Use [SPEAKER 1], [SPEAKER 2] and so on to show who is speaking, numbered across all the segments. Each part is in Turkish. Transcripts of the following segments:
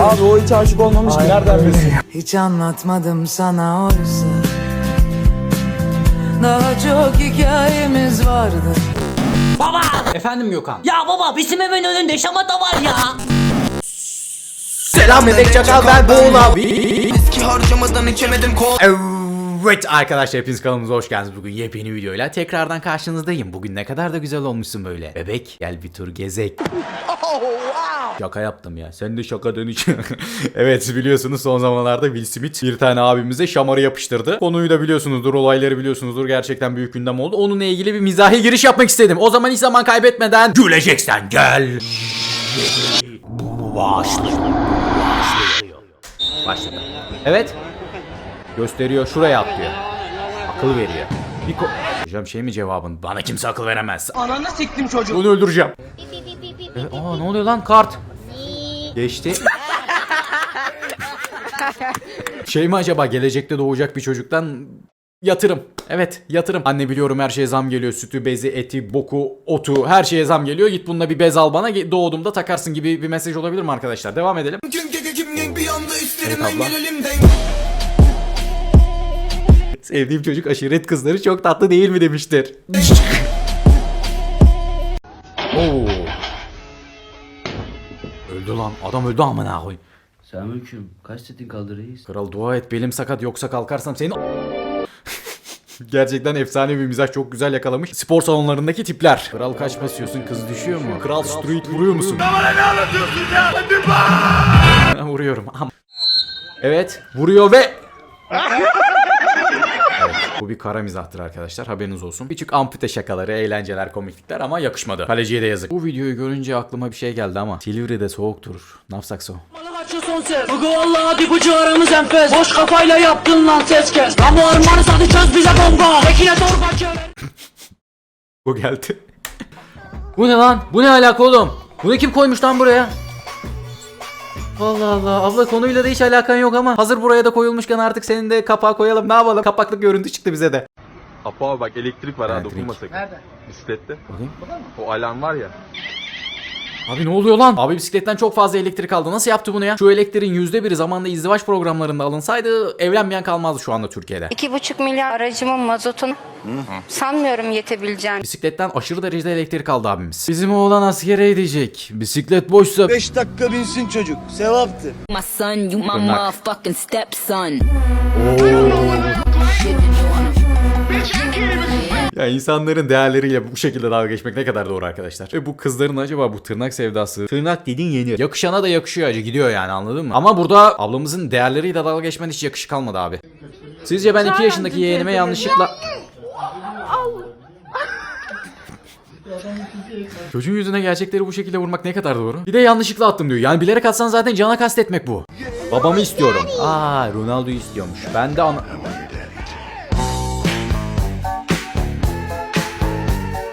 [SPEAKER 1] Abi o hiç aşık olmamış ki nereden bilsin?
[SPEAKER 2] Hiç anlatmadım sana oysa Daha çok hikayemiz vardı
[SPEAKER 3] Efendim Gökhan.
[SPEAKER 4] Ya baba bizim evin önünde şamata var ya.
[SPEAKER 3] Selam bebek çakal ben Boğul abi.
[SPEAKER 5] Eski harcamadan içemedim kol
[SPEAKER 3] Evet arkadaşlar hepiniz kanalımıza hoş geldiniz. Bugün yepyeni videoyla tekrardan karşınızdayım. Bugün ne kadar da güzel olmuşsun böyle. Bebek gel bir tur gezek. Şaka yaptım ya. Sen de şaka dönüş. evet biliyorsunuz son zamanlarda Will Smith bir tane abimize şamarı yapıştırdı. Konuyu da biliyorsunuzdur, olayları biliyorsunuzdur. Gerçekten büyük gündem oldu. Onunla ilgili bir mizahi giriş yapmak istedim. O zaman hiç zaman kaybetmeden güleceksen gel. Bu başlıyor. Başlıyor. Başladı. Evet. Gösteriyor şuraya at diyor. Akıl veriyor. Bir ko- Hocam şey mi cevabın? Bana kimse akıl veremez.
[SPEAKER 5] Ananı siktim çocuğu
[SPEAKER 3] Onu öldüreceğim. Evet, aa ne oluyor lan kart? Geçti. şey mi acaba gelecekte doğacak bir çocuktan yatırım. Evet yatırım. Anne biliyorum her şeye zam geliyor. Sütü, bezi, eti, boku, otu her şeye zam geliyor. Git bununla bir bez al bana doğduğumda takarsın gibi bir mesaj olabilir mi arkadaşlar? Devam edelim.
[SPEAKER 5] Kim keke kim gang bir anda üstlerimden
[SPEAKER 3] Evet abla. Sevdiğim çocuk aşiret kızları çok tatlı değil mi demiştir. Oo. Öldü lan. Adam öldü amına koyayım.
[SPEAKER 6] Selamünaleyküm. Kaç setin kaldı reis?
[SPEAKER 3] Kral dua et belim sakat yoksa kalkarsam seni Gerçekten efsane bir mizah çok güzel yakalamış. Spor salonlarındaki tipler. Kral kaç basıyorsun kız düşüyor mu? Kral street vuruyor musun? bana ne anlatıyorsun ya? Hadi Vuruyorum. Am- Evet vuruyor ve bu bir kara mizahtır arkadaşlar haberiniz olsun. Küçük ampute şakaları, eğlenceler, komiklikler ama yakışmadı. Kaleciye de yazık. Bu videoyu görünce aklıma bir şey geldi ama Silivri'de soğuktur. Ne yapsak so?
[SPEAKER 4] Kaçı son ses. Bugü vallahi bir buçuk aramız enfes. Boş kafayla yaptın lan ses kes. Lan bu armanı sadı çöz bize bomba. Tekine torba çevir.
[SPEAKER 3] Bu geldi. bu ne lan? Bu ne alaka oğlum? Bunu kim koymuş lan buraya? Allah Allah. Abla konuyla da hiç alakan yok ama hazır buraya da koyulmuşken artık senin de kapağı koyalım. Ne yapalım? Kapaklık görüntü çıktı bize de.
[SPEAKER 7] Apa bak elektrik var ha
[SPEAKER 3] Elektrik.
[SPEAKER 7] dokunma sakın. Nerede? Bisiklette.
[SPEAKER 3] Bakayım.
[SPEAKER 7] O alarm var ya.
[SPEAKER 3] Abi ne oluyor lan? Abi bisikletten çok fazla elektrik aldı. Nasıl yaptı bunu ya? Şu elektriğin yüzde biri zamanında izdivaç programlarında alınsaydı evlenmeyen kalmazdı şu anda Türkiye'de.
[SPEAKER 8] 2,5 milyar aracımın mazotunu sanmıyorum yetebileceğini.
[SPEAKER 3] Bisikletten aşırı derecede elektrik aldı abimiz. Bizim oğlan askere gidecek. Bisiklet boşsa
[SPEAKER 9] 5 dakika binsin çocuk. Sevaptır.
[SPEAKER 10] My son, you my
[SPEAKER 3] luck.
[SPEAKER 10] motherfucking stepson.
[SPEAKER 3] Ya insanların değerleriyle bu şekilde dalga geçmek ne kadar doğru arkadaşlar. Ve bu kızların acaba bu tırnak sevdası. Tırnak dediğin yenir. Yakışana da yakışıyor acı gidiyor yani anladın mı? Ama burada ablamızın değerleriyle dalga geçmen hiç yakışık kalmadı abi. Sizce ben 2 yaşındaki yeğenime yanlışlıkla... Çocuğun yüzüne gerçekleri bu şekilde vurmak ne kadar doğru? Bir de yanlışlıkla attım diyor. Yani bilerek atsan zaten cana kastetmek bu. Babamı istiyorum. Aa Ronaldo'yu istiyormuş. Ben de ana...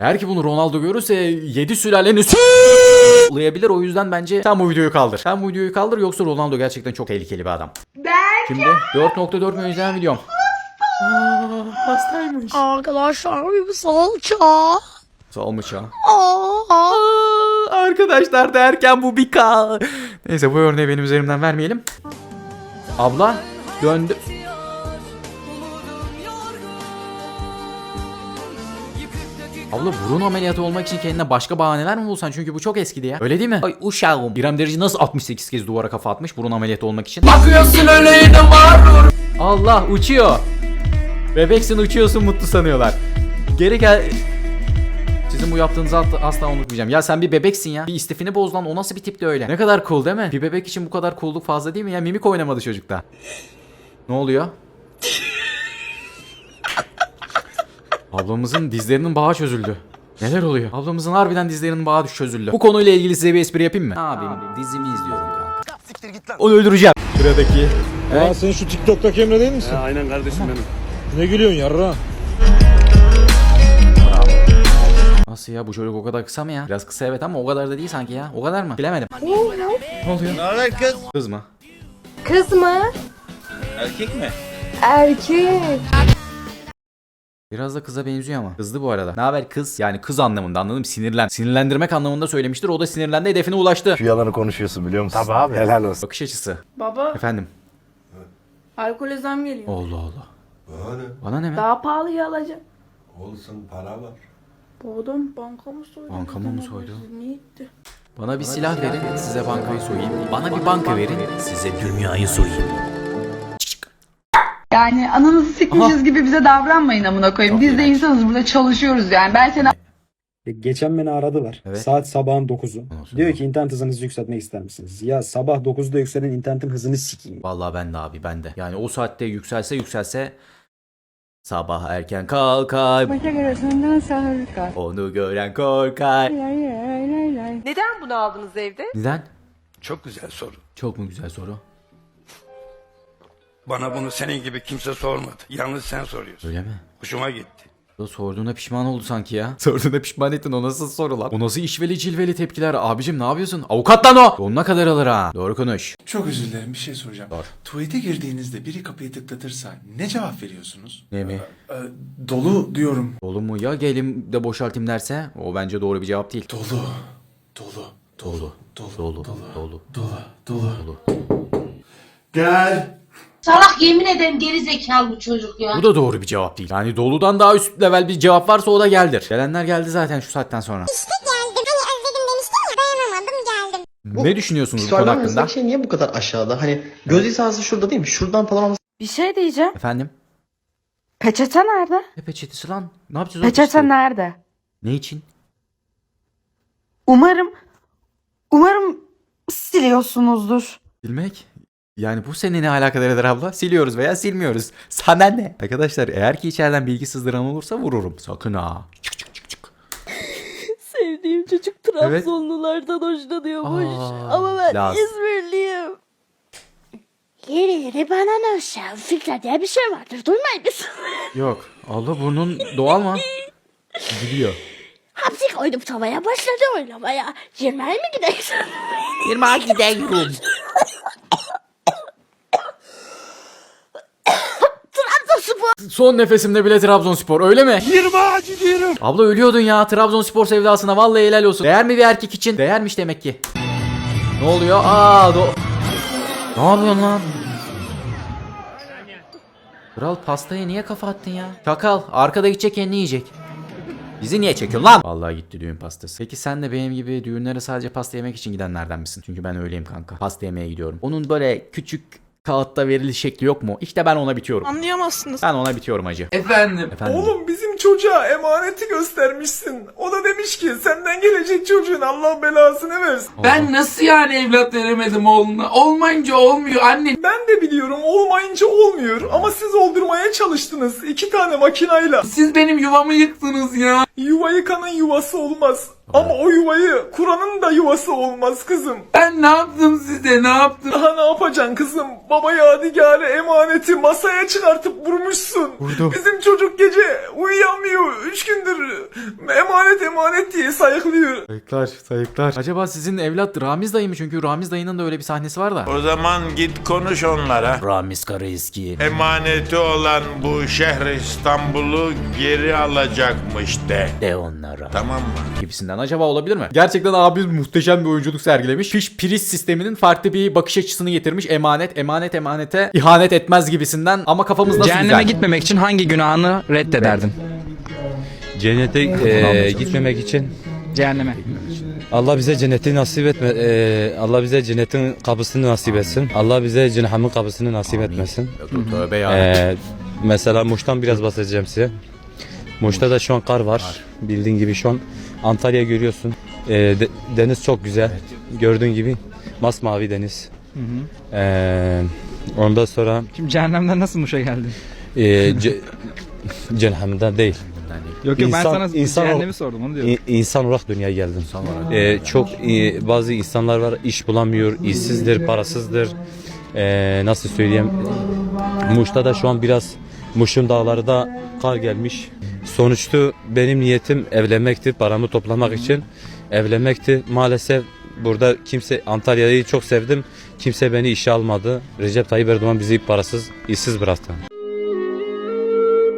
[SPEAKER 3] Eğer ki bunu Ronaldo görürse 7 sülalenin layabilir. O yüzden bence sen bu videoyu kaldır. Sen bu videoyu kaldır yoksa Ronaldo gerçekten çok tehlikeli bir adam. Şimdi 4.4 milyon izlenen videom. Aa, hastaymış.
[SPEAKER 10] Arkadaşlar bir salça.
[SPEAKER 3] Aa, arkadaşlar derken bu bir ka. Neyse bu örneği benim üzerimden vermeyelim. Abla döndü. Abla burun ameliyatı olmak için kendine başka bahaneler mi bulsan? Çünkü bu çok eskidi ya. Öyle değil mi? Ay uşağım. İrem Derici nasıl 68 kez duvara kafa atmış burun ameliyatı olmak için?
[SPEAKER 5] Bakıyorsun öyle yine var
[SPEAKER 3] Allah uçuyor. Bebeksin uçuyorsun mutlu sanıyorlar. Geri gel. Sizin bu yaptığınızı asla, asla unutmayacağım. Ya sen bir bebeksin ya. Bir istifini boz lan. O nasıl bir tipti öyle? Ne kadar cool değil mi? Bir bebek için bu kadar cool'luk fazla değil mi ya? Mimik oynamadı çocukta. Ne oluyor? Ablamızın dizlerinin bağı çözüldü. Neler oluyor? Ablamızın harbiden dizlerinin bağı çözüldü. Bu konuyla ilgili size bir espri yapayım mı? Abim dizimi izliyorum kanka.
[SPEAKER 9] Siktir git lan.
[SPEAKER 3] Onu öldüreceğim. Sıradaki.
[SPEAKER 1] Ya
[SPEAKER 3] Evet.
[SPEAKER 1] sen şu TikTok'taki Emre değil misin?
[SPEAKER 6] aynen kardeşim benim.
[SPEAKER 1] Ne gülüyorsun yarra?
[SPEAKER 3] Nasıl ya bu çocuk o kadar kısa mı ya? Biraz kısa evet ama o kadar da değil sanki ya. O kadar mı? Bilemedim. ne oluyor?
[SPEAKER 9] Ne haber kız?
[SPEAKER 3] Kız mı?
[SPEAKER 11] Kız mı?
[SPEAKER 9] Erkek mi?
[SPEAKER 11] Erkek.
[SPEAKER 3] Biraz da kıza benziyor ama. Kızdı bu arada. Ne haber kız? Yani kız anlamında anladım. Sinirlen. Sinirlendirmek anlamında söylemiştir. O da sinirlendi hedefine ulaştı.
[SPEAKER 9] Şu yalanı konuşuyorsun biliyor musun? Tabii abi. Helal olsun.
[SPEAKER 3] Bakış açısı.
[SPEAKER 10] Baba,
[SPEAKER 3] Efendim.
[SPEAKER 10] alkole zam geliyor.
[SPEAKER 3] Allah Allah. Bana ne mi?
[SPEAKER 10] Daha pahalıya alacağım.
[SPEAKER 9] Olsun para var.
[SPEAKER 10] Bu adam banka mı soydu?
[SPEAKER 3] Banka mı soydu?
[SPEAKER 10] Ne gitti?
[SPEAKER 3] Bana bir silah verin, size bankayı soyayım. Bana bir banka verin, size dünyayı soyayım.
[SPEAKER 10] Yani ananızı sikmişiz gibi bize davranmayın amına koyayım. Biz de insanız burada çalışıyoruz yani. Ben seni
[SPEAKER 1] Geçen beni aradılar.
[SPEAKER 3] Evet.
[SPEAKER 1] Saat sabahın 9'u.
[SPEAKER 3] Ondan sonra-
[SPEAKER 1] Diyor ki internet hızınızı yükseltmek ister misiniz? Ya sabah 9'da yükselen internetin hızını sikeyim.
[SPEAKER 3] Vallahi ben de abi ben de. Yani o saatte yükselse yükselse sabah erken kalkar. Onu gören korkar.
[SPEAKER 10] Neden bunu aldınız evde?
[SPEAKER 3] Neden?
[SPEAKER 5] Çok güzel soru.
[SPEAKER 3] Çok mu güzel soru?
[SPEAKER 5] Bana bunu senin gibi kimse sormadı. Yalnız sen soruyorsun.
[SPEAKER 3] Öyle mi?
[SPEAKER 5] Hoşuma gitti.
[SPEAKER 3] O sorduğuna pişman oldu sanki ya. Sorduğuna pişman ettin o nasıl soru lan? O nasıl işveli cilveli tepkiler? Abicim ne yapıyorsun? Avukat lan o! Sonuna kadar alır ha. Doğru konuş.
[SPEAKER 11] Çok özür dilerim bir şey soracağım.
[SPEAKER 3] Sor.
[SPEAKER 11] Tuvalete girdiğinizde biri kapıyı tıklatırsa ne cevap veriyorsunuz?
[SPEAKER 3] Ne mi?
[SPEAKER 11] Ee, dolu diyorum.
[SPEAKER 3] Dolu mu ya gelim de boşaltayım derse? O bence doğru bir cevap değil.
[SPEAKER 11] Dolu. Dolu.
[SPEAKER 3] Dolu.
[SPEAKER 11] Dolu.
[SPEAKER 3] Dolu.
[SPEAKER 11] Dolu.
[SPEAKER 3] Dolu.
[SPEAKER 11] Dolu. Dolu. Gel.
[SPEAKER 10] Salak yemin ederim geri zekalı bu çocuk ya.
[SPEAKER 3] Bu da doğru bir cevap değil. Yani doludan daha üst level bir cevap varsa o da geldir. Gelenler geldi zaten şu saatten sonra.
[SPEAKER 8] Geldim hani özledim demiştim ya dayanamadım geldim.
[SPEAKER 3] Ne düşünüyorsunuz bu konu hakkında?
[SPEAKER 9] şey niye bu kadar aşağıda? Hani göz hizası şurada değil mi? Şuradan falan
[SPEAKER 10] Bir şey diyeceğim.
[SPEAKER 3] Efendim?
[SPEAKER 10] Peçete nerede?
[SPEAKER 3] Ne peçetesi lan? Ne yapacağız o
[SPEAKER 10] Peçete
[SPEAKER 3] peçeteyi?
[SPEAKER 10] nerede?
[SPEAKER 3] Ne için?
[SPEAKER 10] Umarım umarım siliyorsunuzdur.
[SPEAKER 3] Silmek? Yani bu seni ne alakadar eder abla? Siliyoruz veya silmiyoruz. Sana ne? Arkadaşlar eğer ki içeriden bilgi sızdıran olursa vururum. Sakın ha. Çık çık çık çık.
[SPEAKER 10] Sevdiğim çocuk
[SPEAKER 3] Evet.
[SPEAKER 10] Trabzonlulardan hoşlanıyormuş.
[SPEAKER 3] Aa,
[SPEAKER 10] Ama ben
[SPEAKER 3] Laz.
[SPEAKER 10] İzmirliyim. Yeri yeri bana aşağı Fikra diye bir şey vardır. Duymayın mısın?
[SPEAKER 3] Yok. Abla burnun doğal mı? Gidiyor.
[SPEAKER 10] Hapsi koydum tavaya başladı oynamaya. Yemeğe mi gidelim?
[SPEAKER 3] Yirmi gidiyorum.
[SPEAKER 10] Trabzonspor.
[SPEAKER 3] Son nefesimde bile Trabzonspor öyle mi? 20 gidiyorum. Abla ölüyordun ya Trabzonspor sevdasına vallahi helal olsun. Değer mi bir erkek için? Değermiş demek ki. Ne oluyor? Aa do... Ne yapıyorsun lan? Kral pastaya niye kafa attın ya? Çakal arkada gidecek kendini yiyecek. Bizi niye çekiyorsun lan? Vallahi gitti düğün pastası. Peki sen de benim gibi düğünlere sadece pasta yemek için gidenlerden misin? Çünkü ben öyleyim kanka. Pasta yemeye gidiyorum. Onun böyle küçük kağıtta verili şekli yok mu? İşte ben ona bitiyorum.
[SPEAKER 10] Anlayamazsınız.
[SPEAKER 3] Ben ona bitiyorum acı.
[SPEAKER 5] Efendim.
[SPEAKER 3] Efendim.
[SPEAKER 5] Oğlum bizim çocuğa emaneti göstermişsin. O da demiş ki senden gelecek çocuğun Allah belasını versin.
[SPEAKER 3] Ben
[SPEAKER 5] nasıl yani evlat veremedim oğluna? Olmayınca olmuyor anne. Ben de biliyorum olmayınca olmuyor ama siz oldurmaya çalıştınız iki tane makinayla. Siz benim yuvamı yıktınız ya. Yuva yıkanın yuvası olmaz. Ama o yuvayı kuranın da yuvası olmaz kızım. Ben ne yaptım size ne yaptım? Daha ne yapacaksın kızım? Baba yadigarı emaneti masaya çıkartıp vurmuşsun.
[SPEAKER 3] Vurdu.
[SPEAKER 5] Bizim çocuk gece uyuyamıyor. Üç gündür emanet emanet diye sayıklıyor.
[SPEAKER 3] Sayıklar, sayıklar. Acaba sizin evlat Ramiz dayı mı? Çünkü Ramiz dayının da öyle bir sahnesi var da.
[SPEAKER 5] O zaman git konuş onlara.
[SPEAKER 3] Ramiz Karaeski.
[SPEAKER 5] Emaneti olan bu şehir İstanbul'u geri alacakmış de.
[SPEAKER 3] De onlara.
[SPEAKER 5] Tamam mı?
[SPEAKER 3] Gibisinden acaba olabilir mi? Gerçekten abi muhteşem bir oyunculuk sergilemiş. Piş priz sisteminin farklı bir bakış açısını getirmiş. Emanet, emanet, emanete ihanet etmez gibisinden. Ama kafamız nasıl güzel.
[SPEAKER 4] gitmemek için hangi günahını reddederdin?
[SPEAKER 6] Cennete eee, gitmemek için
[SPEAKER 4] Cehenneme.
[SPEAKER 6] Allah bize cenneti nasip etme. eee, Allah bize cennetin kapısını nasip etsin. Allah bize cehennemin kapısını nasip etmesin.
[SPEAKER 3] Tövbe ya.
[SPEAKER 6] Eee, mesela Muş'tan biraz bahsedeceğim size. Muş'ta da şu an kar var. Bildiğin gibi şu an Antalya görüyorsun. Eee, de- deniz çok güzel. Gördüğün gibi masmavi deniz. Eee, ondan sonra
[SPEAKER 4] Şimdi cehennemden nasıl Muş'a geldin?
[SPEAKER 6] eee ce- cehennemden değil.
[SPEAKER 4] Yok
[SPEAKER 6] yok, ben sana cehennemi
[SPEAKER 4] sordum onu
[SPEAKER 6] İ- insan olarak dünyaya geldim. Ee, çok iyi, bazı insanlar var iş bulamıyor, işsizdir, parasızdır. Ee, nasıl söyleyeyim? Muş'ta da şu an biraz Muş'un dağları da kar gelmiş. Sonuçta benim niyetim evlenmekti, paramı toplamak için evlenmekti. Maalesef burada kimse Antalya'yı çok sevdim. Kimse beni işe almadı. Recep Tayyip Erdoğan bizi parasız, işsiz bıraktı.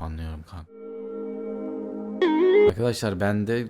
[SPEAKER 3] Anlıyorum kanka. Arkadaşlar bende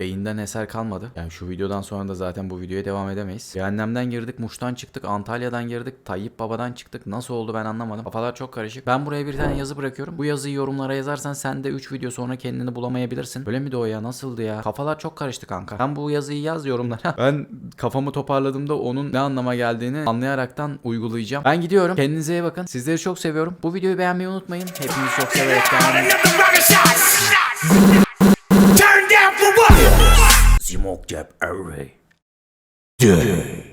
[SPEAKER 3] beyinden eser kalmadı. Yani şu videodan sonra da zaten bu videoya devam edemeyiz. Cehennemden girdik, Muş'tan çıktık, Antalya'dan girdik, Tayyip Baba'dan çıktık. Nasıl oldu ben anlamadım. Kafalar çok karışık. Ben buraya bir tane yazı bırakıyorum. Bu yazıyı yorumlara yazarsan sen de 3 video sonra kendini bulamayabilirsin. Böyle mi o ya? Nasıldı ya? Kafalar çok karıştı kanka. Ben bu yazıyı yaz yorumlara. ben kafamı toparladığımda onun ne anlama geldiğini anlayaraktan uygulayacağım. Ben gidiyorum. Kendinize iyi bakın. Sizleri çok seviyorum. Bu videoyu beğenmeyi unutmayın. Hepinizi çok severek Jeb Jab Day.